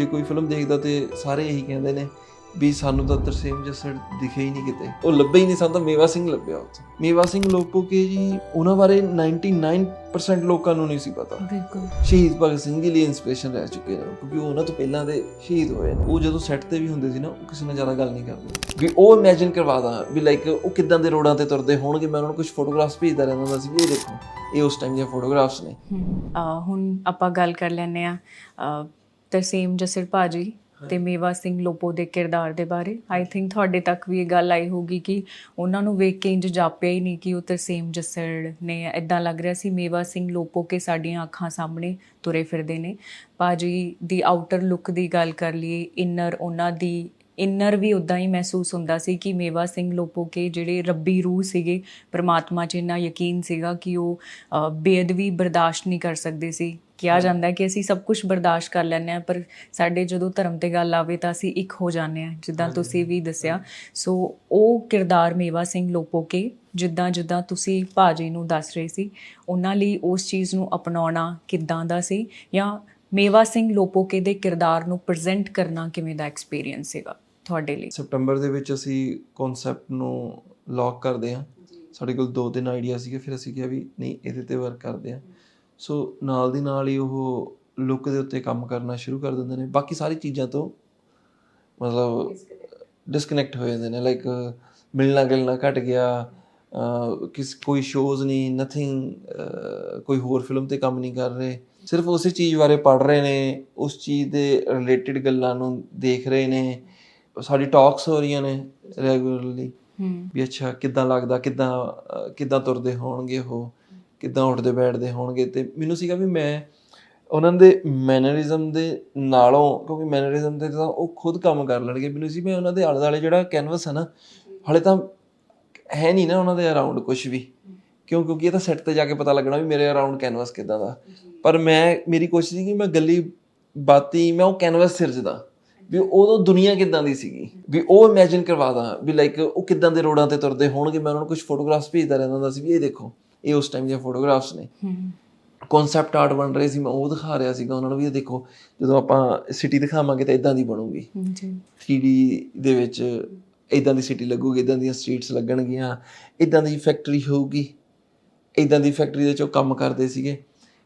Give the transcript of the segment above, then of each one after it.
ਜੇ ਕੋਈ ਫਿਲਮ ਦੇਖਦਾ ਤੇ ਸਾਰੇ ਇਹੀ ਕਹਿੰਦੇ ਨੇ ਵੀ ਸਾਨੂੰ ਤਾਂ ਤਰਸੇਮ ਜੱਸੜ ਦਿਖੇ ਹੀ ਨਹੀਂ ਕਿਤੇ। ਉਹ ਲੱਭੇ ਹੀ ਨਹੀਂ ਸਾਨੂੰ ਤਾਂ ਮੇਵਾ ਸਿੰਘ ਲੱਭਿਆ ਉੱਥੇ ਮੇਵਾ ਸਿੰਘ ਲੋਪੋਕੇ ਜੀ ਉਹਨਾਂ ਬਾਰੇ 99% ਲੋਕਾਂ ਨੂੰ ਨਹੀਂ ਸੀ ਪਤਾ। ਬਿਲਕੁਲ। ਸ਼ਹੀਦ ਭਗਤ ਸਿੰਘ ਦੇ ਲਈ ਇਨਸਪੀਰੇਸ਼ਨ ਰਹਿ ਚੁੱਕੇ ਨੇ ਕਿਉਂਕਿ ਉਹ ਉਹਨਾਂ ਤੋਂ ਪਹਿਲਾਂ ਦੇ ਸ਼ਹੀਦ ਹੋਏ ਨੇ। ਉਹ ਜਦੋਂ ਸੈੱਟ ਤੇ ਵੀ ਹੁੰਦੇ ਸੀ ਨਾ ਉਹ ਕਿਸੇ ਨਾਲ ਜ਼ਿਆਦਾ ਗੱਲ ਨਹੀਂ ਕਰਦੇ। ਵੀ ਉਹ ਇਮੇਜਿਨ ਕਰਵਾਦਾ ਵੀ ਲਾਈਕ ਉਹ ਕਿਦਾਂ ਦੇ ਰੋਡਾਂ ਤੇ ਤੁਰਦੇ ਹੋਣਗੇ। ਮੈਂ ਉਹਨਾਂ ਨੂੰ ਕੁਝ ਫੋਟੋਗ੍ਰਾਫਸ ਭੇਜਦਾ ਰਹਿੰਦਾ ਹੁੰਦਾ ਸੀ ਵੀ ਇਹ ਦੇਖੋ ਇਹ ਉਸ ਟਾਈਮ ਦੀਆਂ ਫੋਟੋਗ੍ਰਾਫਸ ਨੇ। ਹੁਣ ਆਪਾਂ ਗੱਲ ਕਰ ਲੈਨੇ ਆ ਤਰਸੀਮ ਜਸਰ ਭਾਜੀ ਤੇ ਮੇਵਾ ਸਿੰਘ ਲੋਪੋ ਦੇ ਕਿਰਦਾਰ ਦੇ ਬਾਰੇ। ਆਈ ਥਿੰਕ ਤੁਹਾਡੇ ਤੱਕ ਵੀ ਇਹ ਗੱਲ ਆਈ ਹੋਗੀ ਕਿ ਉਹਨਾਂ ਨੂੰ ਵੇਖ ਕੇ ਇੰਜ ਜਾਪਿਆ ਹੀ ਨਹੀਂ ਕਿ ਉਹ ਤਰਸੀਮ ਜਸਰ ਨੇ ਇਦਾਂ ਲੱਗ ਰਿਹਾ ਸੀ ਮੇਵਾ ਸਿੰਘ ਲੋਪੋ ਕੇ ਸਾਡੀਆਂ ਅੱਖਾਂ ਸਾਹਮਣੇ ਤੁਰੇ ਫਿਰਦੇ ਨੇ। ਭਾਜੀ ਦੀ ਆਊਟਰ ਲੁੱਕ ਦੀ ਗੱਲ ਕਰ ਲਈਏ ਇਨਰ ਉਹਨਾਂ ਦੀ ਇਨਰ ਵੀ ਉਦਾਂ ਹੀ ਮਹਿਸੂਸ ਹੁੰਦਾ ਸੀ ਕਿ ਮੇਵਾ ਸਿੰਘ ਲੋਪੋਕੇ ਜਿਹੜੇ ਰੱਬੀ ਰੂਹ ਸੀਗੇ ਪ੍ਰਮਾਤਮਾ 'ਚ ਇੰਨਾ ਯਕੀਨ ਸੀਗਾ ਕਿ ਉਹ ਬੇਅਦਬੀ ਬਰਦਾਸ਼ਤ ਨਹੀਂ ਕਰ ਸਕਦੇ ਸੀ। ਕਿਹਾ ਜਾਂਦਾ ਹੈ ਕਿ ਅਸੀਂ ਸਭ ਕੁਝ ਬਰਦਾਸ਼ਤ ਕਰ ਲੈਂਦੇ ਹਾਂ ਪਰ ਸਾਡੇ ਜਦੋਂ ਧਰਮ ਤੇ ਗੱਲ ਆਵੇ ਤਾਂ ਅਸੀਂ ਇੱਕ ਹੋ ਜਾਂਦੇ ਹਾਂ ਜਿੱਦਾਂ ਤੁਸੀਂ ਵੀ ਦੱਸਿਆ। ਸੋ ਉਹ ਕਿਰਦਾਰ ਮੇਵਾ ਸਿੰਘ ਲੋਪੋਕੇ ਜਿੱਦਾਂ ਜਿੱਦਾਂ ਤੁਸੀਂ ਭਾਜੀ ਨੂੰ ਦੱਸ ਰਹੇ ਸੀ ਉਹਨਾਂ ਲਈ ਉਸ ਚੀਜ਼ ਨੂੰ ਅਪਣਾਉਣਾ ਕਿੱਦਾਂ ਦਾ ਸੀ ਜਾਂ ਮੇਵਾ ਸਿੰਘ ਲੋਪੋਕੇ ਦੇ ਕਿਰਦਾਰ ਨੂੰ ਪ੍ਰੈਜ਼ੈਂਟ ਕਰਨਾ ਕਿਵੇਂ ਦਾ ਐਕਸਪੀਰੀਅੰਸ ਸੀਗਾ ਤੁਹਾਡੇ ਲਈ? ਸਪਟੰਬਰ ਦੇ ਵਿੱਚ ਅਸੀਂ ਕਨਸੈਪਟ ਨੂੰ ਲੌਕ ਕਰਦੇ ਹਾਂ। ਸਾਡੇ ਕੋਲ ਦੋ ਤਿੰਨ ਆਈਡੀਆ ਸੀਗੇ ਫਿਰ ਅਸੀਂ ਕਿਹਾ ਵੀ ਨਹੀਂ ਇਹਦੇ ਤੇ ਵਰਕ ਕਰਦੇ ਹਾਂ। ਸੋ ਨਾਲ ਦੀ ਨਾਲ ਹੀ ਉਹ ਲੁੱਕ ਦੇ ਉੱਤੇ ਕੰਮ ਕਰਨਾ ਸ਼ੁਰੂ ਕਰ ਦਿੰਦੇ ਨੇ। ਬਾਕੀ ਸਾਰੀ ਚੀਜ਼ਾਂ ਤੋਂ ਮਤਲਬ ਡਿਸਕਨੈਕਟ ਹੋ ਜਾਂਦੇ ਨੇ। ਲਾਈਕ ਮਿਲਣਾ ਗਿਲਣਾ ਘਟ ਗਿਆ ਕਿਸ ਕੋਈ ਸ਼ੋਜ਼ ਨਹੀਂ ਨਥਿੰਗ ਕੋਈ ਹੋਰ ਫਿਲਮ ਤੇ ਕੰਮ ਨਹੀਂ ਕਰ ਰਹੇ। ਸਿਰਫ ਉਸੇ ਚੀਜ਼ ਬਾਰੇ ਪੜ ਰਹੇ ਨੇ ਉਸ ਚੀਜ਼ ਦੇ ਰਿਲੇਟਡ ਗੱਲਾਂ ਨੂੰ ਦੇਖ ਰਹੇ ਨੇ। ਸਾਡੀ ਟਾਕਸ ਹੋ ਰਹੀਆਂ ਨੇ ਰੈਗੂਲਰਲੀ ਵੀ ਅੱਛਾ ਕਿੱਦਾਂ ਲੱਗਦਾ ਕਿੱਦਾਂ ਕਿੱਦਾਂ ਤੁਰਦੇ ਹੋਣਗੇ ਉਹ। ਕਿੱਦਾਂ ਉੱਠਦੇ ਬੈਠਦੇ ਹੋਣਗੇ ਤੇ ਮੈਨੂੰ ਸੀਗਾ ਵੀ ਮੈਂ ਉਹਨਾਂ ਦੇ ਮੈਨਰਿਜ਼ਮ ਦੇ ਨਾਲੋਂ, ਕਿਉਂਕਿ ਮੈਨਰਿਜ਼ਮ ਦੇ ਤਾਂ ਉਹ ਖੁਦ ਕੰਮ ਕਰ ਲੈਣਗੇ, ਮੈਨੂੰ ਸੀ ਮੈਂ ਉਹਨਾਂ ਦੇ ਆਲੇ ਦੁਆਲੇ ਜਿਹੜਾ ਕੈਨਵਸ ਹੈ ਨਾ, ਹਲੇ ਤਾਂ ਹੈ ਨਹੀਂ ਨਾ ਉਹਨਾਂ ਦੇ ਅਰਾਊਂਡ ਕੁਝ ਵੀ। ਕਿਉਂ? ਕਿਉਂਕਿ ਇਹ ਤਾਂ ਸੈੱਟ ਤੇ ਜਾ ਕੇ ਪਤਾ ਲੱਗਣਾ ਵੀ ਮੇਰੇ ਅਰਾਊਂਡ ਕੈਨਵਸ ਕਿੱਦਾਂ ਦਾ। ਪਰ ਮੈਂ, ਮੇਰੀ ਕੋਸ਼ਿਸ਼ ਸੀ ਕਿ ਮੈਂ ਗੱਲੀ ਬਾਤੀ, ਮੈਂ ਉਹ ਕੈਨਵਸ ਸਿਰਜਦਾ, ਵੀ ਉਦੋਂ ਦੁਨੀਆ ਕਿੱਦਾਂ ਦੀ ਸੀਗੀ। ਵੀ ਉਹ ਇਮੇਜਿਨ ਕਰਵਾਦਾ ਵੀ ਲਾਈਕ ਉਹ ਕਿੱਦਾਂ ਦੇ ਰੋਡਾਂ ਤੇ ਤੁਰਦੇ ਹੋਣਗੇ, ਮੈਂ ਉਹਨਾਂ ਨੂੰ ਕੁਝ ਫੋਟੋਗ੍ਰਾਫਸ ਭੇਜਦਾ ਰਹਿੰਦਾ ਹੁੰਦਾ ਸੀ ਵੀ ਇਹ ਦੇਖੋ। ਇਹ ਉਸ ਟਾਈਮ ਦੀਆਂ ਫੋਟੋਗ੍ਰਾਫਸ ਨੇ। ਕਨਸੈਪਟ ਆਰਟ ਬਣ ਰਹੇ ਸੀ ਮੈਂ ਉਹ ਦਿਖਾ ਰਿਹਾ ਸੀਗਾ ਉਹਨਾਂ ਨੂੰ ਵੀ ਇਹ ਦੇਖੋ ਜਦੋਂ ਆਪਾਂ ਸਿਟੀ ਦਿਖਾਵਾਂਗੇ ਤਾਂ ਇਦਾਂ ਦੀ ਬਣੂਗੀ। ਜੀ। 3D ਦੇ ਵਿੱਚ ਇਦਾਂ ਦੀ ਸਿਟੀ ਲੱਗੂਗੀ ਇਦਾਂ ਦੀਆਂ ਸਟਰੀਟਸ ਲੱਗਣਗੀਆਂ ਇਦਾਂ ਦੀ ਫੈਕਟਰੀ ਹੋਊਗੀ ਇਦਾਂ ਦੀ ਫੈਕਟਰੀ ਦੇ ਚੋਂ ਕੰਮ ਕਰਦੇ ਸੀਗੇ।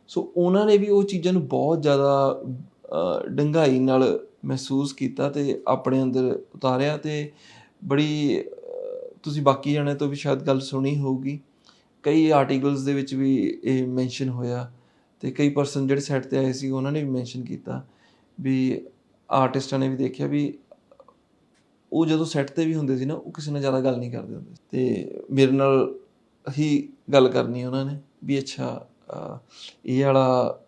ਸੋ ਉਹਨਾਂ ਨੇ ਵੀ ਉਹ ਚੀਜ਼ਾਂ ਨੂੰ ਬਹੁਤ ਜ਼ਿਆਦਾ ਡੂੰਘਾਈ ਨਾਲ ਮਹਿਸੂਸ ਕੀਤਾ ਤੇ ਆਪਣੇ ਅੰਦਰ ਉਤਾਰਿਆ ਤੇ ਬੜੀ ਤੁਸੀਂ ਬਾਕੀ ਜਣੇ ਤੋਂ ਵੀ ਸ਼ਾਇਦ ਗੱਲ ਸੁਣੀ ਹੋਊਗੀ। ਕਈ ਆਰਟੀਕਲਸ ਦੇ ਵਿੱਚ ਵੀ ਇਹ ਮੈਂਸ਼ਨ ਹੋਇਆ ਤੇ ਕਈ ਪਰਸਨ ਜਿਹੜੇ ਸੈੱਟ ਤੇ ਆਏ ਸੀ, ਉਹਨਾਂ ਨੇ ਵੀ ਮੈਂਸ਼ਨ ਕੀਤਾ ਵੀ ਆਰਟਿਸਟਾਂ ਨੇ ਵੀ ਦੇਖਿਆ ਵੀ ਉਹ ਜਦੋਂ ਸੈੱਟ ਤੇ ਵੀ ਹੁੰਦੇ ਸੀ ਨਾ, ਉਹ ਕਿਸੇ ਨਾਲ ਜ਼ਿਆਦਾ ਗੱਲ ਨਹੀਂ ਕਰਦੇ ਹੁੰਦੇ ਸੀ। ਤੇ ਮੇਰੇ ਨਾਲ ਹੀ ਗੱਲ ਕਰਨੀ ਉਹਨਾਂ ਨੇ ਵੀ ਅੱਛਾ ਇਹ ਵਾਲਾ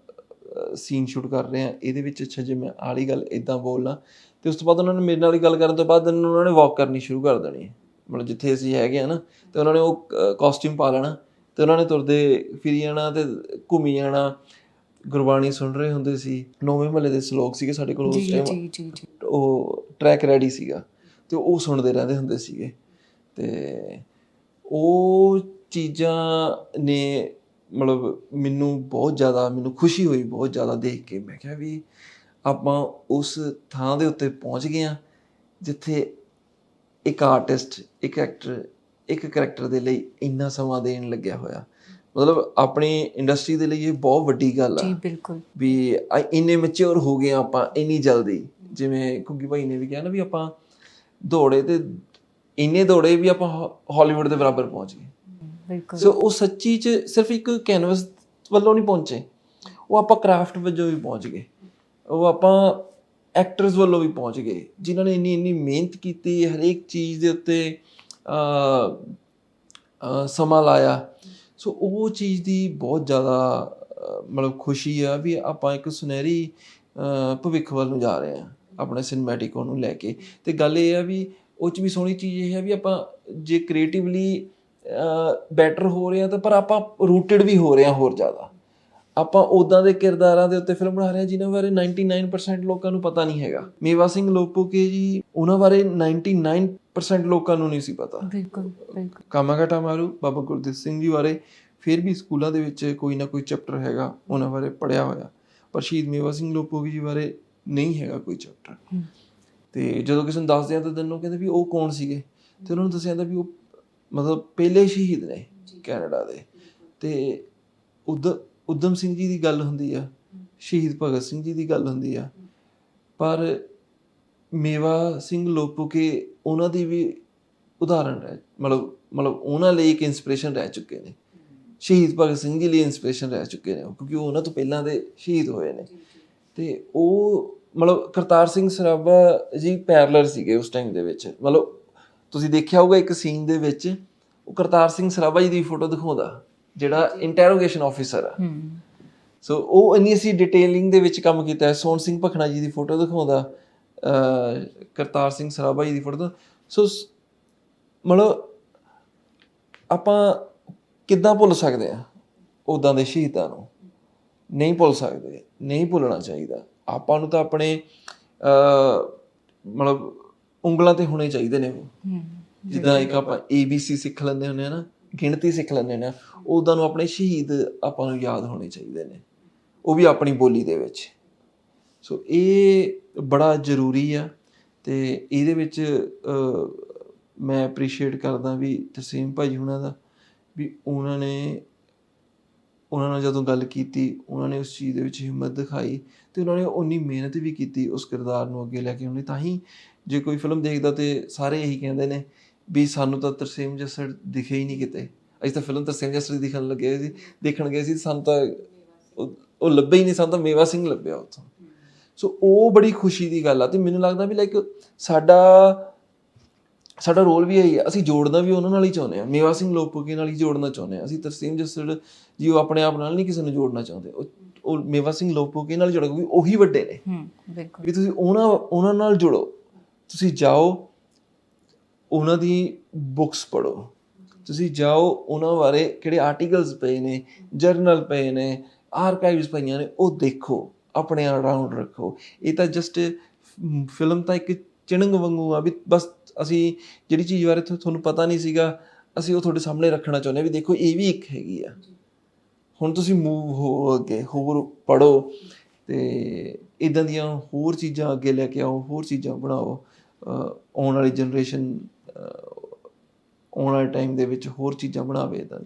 ਸੀਨ ਸ਼ੂਟ ਕਰ ਰਹੇ ਆ, ਇਹਦੇ ਵਿੱਚ ਅੱਛਾ ਜੇ ਮੈਂ ਆਲੀ ਗੱਲ ਇਦਾਂ ਬੋਲਣਾ ਤੇ ਉਸ ਤੋਂ ਬਾਅਦ ਉਹਨਾਂ ਨੇ ਮੇਰੇ ਨਾਲ ਹੀ ਗੱਲ ਕਰਨ ਤੋਂ ਬਾਅਦ ਉਹਨਾਂ ਨੇ ਵਾਕ ਕਰਨੀ ਸ਼ੁਰੂ ਕਰ ਦੇਣੀ ਮਤਲਬ ਜਿੱਥੇ ਅਸੀਂ ਹੈਗੇ ਆ ਨਾ, ਤੇ ਉਹਨਾਂ ਨੇ ਉਹ ਕਾਸਟਿਊਮ ਪਾ ਲੈਣਾ ਤੇ ਉਹਨਾਂ ਨੇ ਤੁਰਦੇ ਫਿਰੀ ਜਾਣਾ ਤੇ ਘੁੰਮੀ ਜਾਣਾ। ਗੁਰਬਾਣੀ ਸੁਣ ਰਹੇ ਹੁੰਦੇ ਸੀ। ਨੌਵੇਂ ਮਹੱਲੇ ਦੇ ਸ਼ਲੋਕ ਸੀਗੇ ਸਾਡੇ ਕੋਲ ਉਸ ਟਾਈਮ ਜੀ ਜੀ ਜੀ। ਉਹ ਟਰੈਕ ਰੈਡੀ ਸੀਗਾ ਤੇ ਉਹ ਸੁਣਦੇ ਰਹਿੰਦੇ ਹੁੰਦੇ ਸੀਗੇ। ਤੇ ਉਹ ਚੀਜ਼ਾਂ ਨੇ ਮਤਲਬ ਮੈਨੂੰ ਬਹੁਤ ਜ਼ਿਆਦਾ ਮੈਨੂੰ ਖੁਸ਼ੀ ਹੋਈ ਬਹੁਤ ਜ਼ਿਆਦਾ ਦੇਖ ਕੇ। ਮੈਂ ਕਿਹਾ ਵੀ ਆਪਾਂ ਉਸ ਥਾਂ ਦੇ ਉੱਤੇ ਪਹੁੰਚ ਗਏ ਆ ਜਿੱਥੇ ਇੱਕ ਆਰਟਿਸਟ ਇੱਕ ਐਕਟਰ ਇੱਕ ਕੈਰੈਕਟਰ ਦੇ ਲਈ ਇੰਨਾ ਸਮਾਂ ਦੇਣ ਲੱਗਿਆ ਹੋਇਆ। ਮਤਲਬ ਆਪਣੀ ਇੰਡਸਟਰੀ ਦੇ ਲਈ ਇਹ ਬਹੁਤ ਵੱਡੀ ਗੱਲ ਆ। ਜੀ ਬਿਲਕੁਲ। ਵੀ ਇੰਨੇ ਮੈਚੁਰ ਹੋ ਗਏ ਆਪਾਂ ਇੰਨੀ ਜਲਦੀ। ਜਿਵੇਂ ਕੁੱਗੀ ਭਾਈ ਨੇ ਵੀ ਕਿਹਾ ਨਾ ਵੀ ਆਪਾਂ ਦੌੜੇ ਤੇ ਇੰਨੇ ਦੌੜੇ ਵੀ ਆਪਾਂ ਹਾਲੀਵੁੱਡ ਦੇ ਬਰਾਬਰ ਪਹੁੰਚ ਗਏ। ਬਿਲਕੁਲ। ਸੋ ਉਹ ਸੱਚੀ ਚ ਸਿਰਫ ਇੱਕ ਕੈਨਵਸ ਵੱਲੋਂ ਨਹੀਂ ਪਹੁੰਚੇ। ਉਹ ਆਪਾਂ ਕਰਾਫਟ ਵਜੋਂ ਵੀ ਪਹੁੰਚ ਗਏ। ਉਹ ਆਪਾਂ ਐਕਟਰਸ ਵੱਲੋਂ ਵੀ ਪਹੁੰਚ ਗਏ। ਜਿਨ੍ਹਾਂ ਨੇ ਇੰਨੀ ਇੰਨੀ ਮਿਹਨਤ ਕੀਤੀ ਹਰੇਕ ਚੀਜ਼ ਦੇ ਉੱਤੇ। ਸਮਾਂ ਲਾਇਆ। ਸੋ ਉਹ ਚੀਜ਼ ਦੀ ਬਹੁਤ ਜ਼ਿਆਦਾ ਮਤਲਬ ਖੁਸ਼ੀ ਆ ਵੀ ਆਪਾਂ ਇੱਕ ਸੁਨਹਿਰੀ ਭਵਿੱਖ ਵੱਲ ਨੂੰ ਜਾ ਰਹੇ ਆ ਆਪਣੇ ਸਿਨੇਮੈਟਿਕ ਨੂੰ ਲੈ ਕੇ। ਤੇ ਗੱਲ ਇਹ ਆ ਵੀ ਉਹ ਚ ਵੀ ਸੋਹਣੀ ਚੀਜ਼ ਇਹ ਹੈ ਵੀ ਆਪਾਂ ਜੇ ਕ੍ਰੀਏਟਿਵਲੀ ਬੈਟਰ ਹੋ ਰਹੇ ਆ ਤਾਂ ਪਰ ਆਪਾਂ ਰੂਟਡ ਵੀ ਹੋ ਰਹੇ ਆ ਹੋਰ ਜ਼ਿਆਦਾ। ਆਪਾਂ ਉਦਾਂ ਦੇ ਕਿਰਦਾਰਾਂ ਦੇ ਉੱਤੇ ਫਿਲਮ ਬਣਾ ਰਹੇ ਹਾਂ ਜਿਨ੍ਹਾਂ ਬਾਰੇ 99% ਲੋਕਾਂ ਨੂੰ ਪਤਾ ਨਹੀਂ ਹੈਗਾ। ਮੇਵਾ ਸਿੰਘ ਲੋਪੋਕੇ ਜੀ ਉਹਨਾਂ ਬਾਰੇ 99% ਲੋਕਾਂ ਨੂੰ ਨਹੀਂ ਸੀ ਪਤਾ। ਬਿਲਕੁਲ ਬਿਲਕੁਲ। ਕਾਮਾਗਾਟਾ ਮਾਰੂ ਬਾਬਾ ਗੁਰਦੀਪ ਸਿੰਘ ਜੀ ਬਾਰੇ ਫਿਰ ਵੀ ਸਕੂਲਾਂ ਦੇ ਵਿੱਚ ਕੋਈ ਨਾ ਕੋਈ ਚੈਪਟਰ ਹੈਗਾ ਉਹਨਾਂ ਬਾਰੇ ਪੜਿਆ ਹੋਇਆ। ਪਰ ਸ਼ਹੀਦ ਮੇਵਾ ਸਿੰਘ ਲੋਪੋਕੇ ਜੀ ਬਾਰੇ ਨਹੀਂ ਹੈਗਾ ਕੋਈ ਚੈਪਟਰ ਤੇ ਜਦੋਂ ਕਿਸੇ ਨੂੰ ਦੱਸਦੇ ਆ ਤਾਂ ਤੈਨੂੰ ਕਹਿੰਦੇ ਵੀ ਉਹ ਕੌਣ ਸੀਗੇ? ਤੇ ਉਹਨਾਂ ਨੂੰ ਦੱਸਿਆ ਜਾਂਦਾ ਵੀ ਉਹ ਮਤਲਬ ਪਹਿਲੇ ਸ਼ਹੀਦ ਨੇ ਕੈਨੇਡਾ ਦੇ। ਤੇ ਉਦ ਉਦਮ ਸਿੰਘ ਜੀ ਦੀ ਗੱਲ ਹੁੰਦੀ ਆ ਸ਼ਹੀਦ ਭਗਤ ਸਿੰਘ ਜੀ ਦੀ ਗੱਲ ਹੁੰਦੀ ਆ। ਪਰ ਮੇਵਾ ਸਿੰਘ ਲੋਪੋਕੇ ਉਹਨਾਂ ਦੀ ਵੀ ਉਦਾਹਰਣ ਰਹਿ ਮਤਲਬ ਮਤਲਬ ਉਹਨਾਂ ਲਈ ਇੱਕ ਇਨਸਪੀਰੇਸ਼ਨ ਰਹਿ ਚੁੱਕੇ ਨੇ। ਸ਼ਹੀਦ ਭਗਤ ਸਿੰਘ ਜੀ ਲਈ ਇਨਸਪੀਰੇਸ਼ਨ ਰਹਿ ਚੁੱਕੇ ਨੇ ਉਹ, ਕਿਉਂਕਿ ਉਹ ਉਹਨਾਂ ਤੋਂ ਪਹਿਲਾਂ ਦੇ ਸ਼ਹੀਦ ਹੋਏ ਨੇ। ਤੇ ਉਹ ਮਤਲਬ ਕਰਤਾਰ ਸਿੰਘ ਸਰਾਭਾ ਜੀ ਪੈਰਲਰ ਸੀਗੇ ਉਸ ਟਾਈਮ ਦੇ ਵਿੱਚ। ਮਤਲਬ ਤੁਸੀਂ ਦੇਖਿਆ ਹੋਊਗਾ ਇੱਕ ਸੀਨ ਦੇ ਵਿੱਚ ਉਹ ਕਰਤਾਰ ਸਿੰਘ ਸਰਾਭਾ ਜੀ ਦੀ ਫੋਟੋ ਦਿਖਾਉਂਦਾ। ਜਿਹੜਾ ਇੰਟਰੋਗੇਸ਼ਨ ਆਫੀਸਰ ਆ। ਹੂੰ। ਸੋ ਉਹ ਇੰਨੀ ਅਸੀਂ ਡਿਟੇਲਿੰਗ ਦੇ ਵਿੱਚ ਕੰਮ ਕੀਤਾ ਹੈ। ਸੋਹਣ ਸਿੰਘ ਭਖਣਾ ਜੀ ਦੀ ਫੋਟੋ ਦਿਖਾਉਂਦਾ ਕਰਤਾਰ ਸਿੰਘ ਸਰਾਭਾ ਜੀ ਦੀ ਫੋਟੋ ਸੋ ਮਤਲਬ ਆਪਾਂ ਕਿੱਦਾਂ ਭੁੱਲ ਸਕਦੇ ਆ ਉਦਾਂ ਦੇ ਸ਼ਹੀਦਾਂ ਨੂੰ? ਨਹੀਂ ਭੁੱਲ ਸਕਦੇ ਨਹੀਂ ਭੁੱਲਣਾ ਚਾਹੀਦਾ। ਆਪਾਂ ਨੂੰ ਤਾਂ ਆਪਣੇ ਮਤਲਬ ਉਂਗਲਾਂ ਤੇ ਹੋਣੇ ਚਾਹੀਦੇ ਨੇ ਉਹ। ਜਿੱਦਾਂ ਇੱਕ ਆਪਾਂ ABC ਸਿੱਖ ਲੈਂਦੇ ਹੁੰਦੇ ਆ ਨਾ ਗਿਣਤੀ ਸਿੱਖ ਲੈਂਦੇ ਹੁੰਦੇ ਆ ਉਦਾਂ ਨੂੰ ਆਪਣੇ ਸ਼ਹੀਦ ਆਪਾਂ ਨੂੰ ਯਾਦ ਹੋਣੇ ਚਾਹੀਦੇ ਨੇ। ਉਹ ਵੀ ਆਪਣੀ ਬੋਲੀ ਦੇ ਵਿੱਚ। ਸੋ ਇਹ ਬੜਾ ਜ਼ਰੂਰੀ ਆ ਤੇ ਇਹਦੇ ਵਿੱਚ ਮੈਂ ਐਪਰੀਸ਼ੀਏਟ ਕਰਦਾ ਵੀ ਤਸੀਮ ਭਾਜੀ ਹੁਣਾਂ ਦਾ ਵੀ ਉਹਨਾਂ ਨੇ, ਉਹਨਾਂ ਨਾਲ ਜਦੋਂ ਗੱਲ ਕੀਤੀ, ਉਹਨਾਂ ਨੇ ਉਸ ਚੀਜ਼ ਦੇ ਵਿੱਚ ਹਿੰਮਤ ਦਿਖਾਈ ਤੇ ਉਹਨਾਂ ਨੇ ਉਨੀ ਮਿਹਨਤ ਵੀ ਕੀਤੀ ਉਸ ਕਿਰਦਾਰ ਨੂੰ ਅੱਗੇ ਲੈ ਕੇ। ਆਉਣ ਤਾਂ ਹੀ ਜੇ ਕੋਈ ਫਿਲਮ ਦੇਖਦਾ ਤੇ ਸਾਰੇ ਇਹੀ ਕਹਿੰਦੇ ਨੇ ਵੀ ਸਾਨੂੰ ਤਾਂ ਤਰਸੇਮ ਜੱਸੜ ਦਿਖੇ ਹੀ ਨਹੀਂ ਕਿਤੇ। ਅਸੀਂ ਤਾਂ ਫਿਲਮ ਤਰਸੇਮ ਜੱਸੜ ਦੀ ਦਿਖਣ ਲੱਗੇ ਸੀ ਦੇਖਣ ਗਏ ਸੀ ਸਾਨੂੰ ਤਾਂ ਉਹ- ਲੱਭੇ ਹੀ ਨਹੀਂ ਸਾਨੂੰ ਤਾਂ ਮੇਵਾ ਸਿੰਘ ਲੱਭਿਆ ਉੱਥੋਂ। ਸੋ ਉਹ ਬੜੀ ਖੁਸ਼ੀ ਦੀ ਗੱਲ ਆ ਤੇ ਮੈਨੂੰ ਲੱਗਦਾ ਵੀ ਲਾਈਕ ਸਾਡਾ ਸਾਡਾ ਰੋਲ ਵੀ ਇਹੀ ਆ ਅਸੀਂ ਜੋੜਨਾ ਵੀ ਉਹਨਾਂ ਨਾਲ ਹੀ ਚਾਹੁੰਦੇ ਆ। ਮੇਵਾ ਸਿੰਘ ਲੋਪੋਕੇ ਨਾਲ ਹੀ ਜੋੜਨਾ ਚਾਹੁੰਦੇ ਆ। ਅਸੀਂ ਤਰਸੀਮ ਜੱਸੜ ਜੀ ਉਹ ਆਪਣੇ ਆਪ ਨਾਲ ਨਹੀਂ ਕਿਸੇ ਨੂੰ ਜੋੜਨਾ ਚਾਹੁੰਦੇ। ਉਹ ਉਹ ਮੇਵਾ ਸਿੰਘ ਲੋਪੋਕੇ ਨਾਲ ਜੁੜੋ ਕਿਉਂਕਿ ਉਹੀ ਵੱਡੇ ਨੇ। ਹੂੰ ਬਿਲਕੁਲ। ਵੀ ਤੁਸੀਂ ਉਹਨਾਂ ਉਹਨਾਂ ਨਾਲ ਜੁੜੋ। ਤੁਸੀਂ ਜਾਓ ਉਹਨਾਂ ਦੀ ਬੁੱਕਸ ਪੜੋ ਤੁਸੀਂ ਜਾਓ ਉਹਨਾਂ ਬਾਰੇ ਕਿਹੜੇ ਆਰਟੀਕਲਸ ਪਏ ਨੇ ਜਰਨਲ ਪਏ ਨੇ ਆਰਕਾਈਵਸ ਪਈਆਂ ਨੇ ਉਹ ਦੇਖੋ ਆਪਣੇ ਅਰਾਊਂਡ ਰੱਖੋ। ਇਹ ਤਾਂ ਜਸਟ ਫਿਲਮ ਤਾਂ ਇੱਕ ਚਿਣਗ ਵਾਂਗੂ ਆ ਵੀ ਬਸ ਅਸੀਂ ਜਿਹੜੀ ਚੀਜ਼ ਬਾਰੇ ਤੁਹਾ- ਤੁਹਾਨੂੰ ਪਤਾ ਨਹੀਂ ਸੀਗਾ ਅਸੀਂ ਉਹ ਤੁਹਾਡੇ ਸਾਹਮਣੇ ਰੱਖਣਾ ਚਾਹੁੰਦੇ ਵੀ ਦੇਖੋ ਇਹ ਵੀ ਇੱਕ ਹੈਗੀ ਆ। ਹੁਣ ਤੁਸੀਂ ਮੂਵ ਹੋ ਅੱਗੇ ਹੋਰ ਪੜੋ ਤੇ ਇਦਾਂ ਦੀਆਂ ਹੋਰ ਚੀਜ਼ਾਂ ਅੱਗੇ ਲੈ ਕੇ ਆਓ ਹੋਰ ਚੀਜ਼ਾਂ ਬਣਾਓ ਆਉਣ ਵਾਲੀ ਜਨਰੇਸ਼ਨ ਆਉਣ ਵਾਲੇ ਟਾਈਮ ਦੇ ਵਿੱਚ ਹੋਰ ਚੀਜ਼ਾਂ ਬਣਾਵੇ ਇਦਾਂ ਦੀ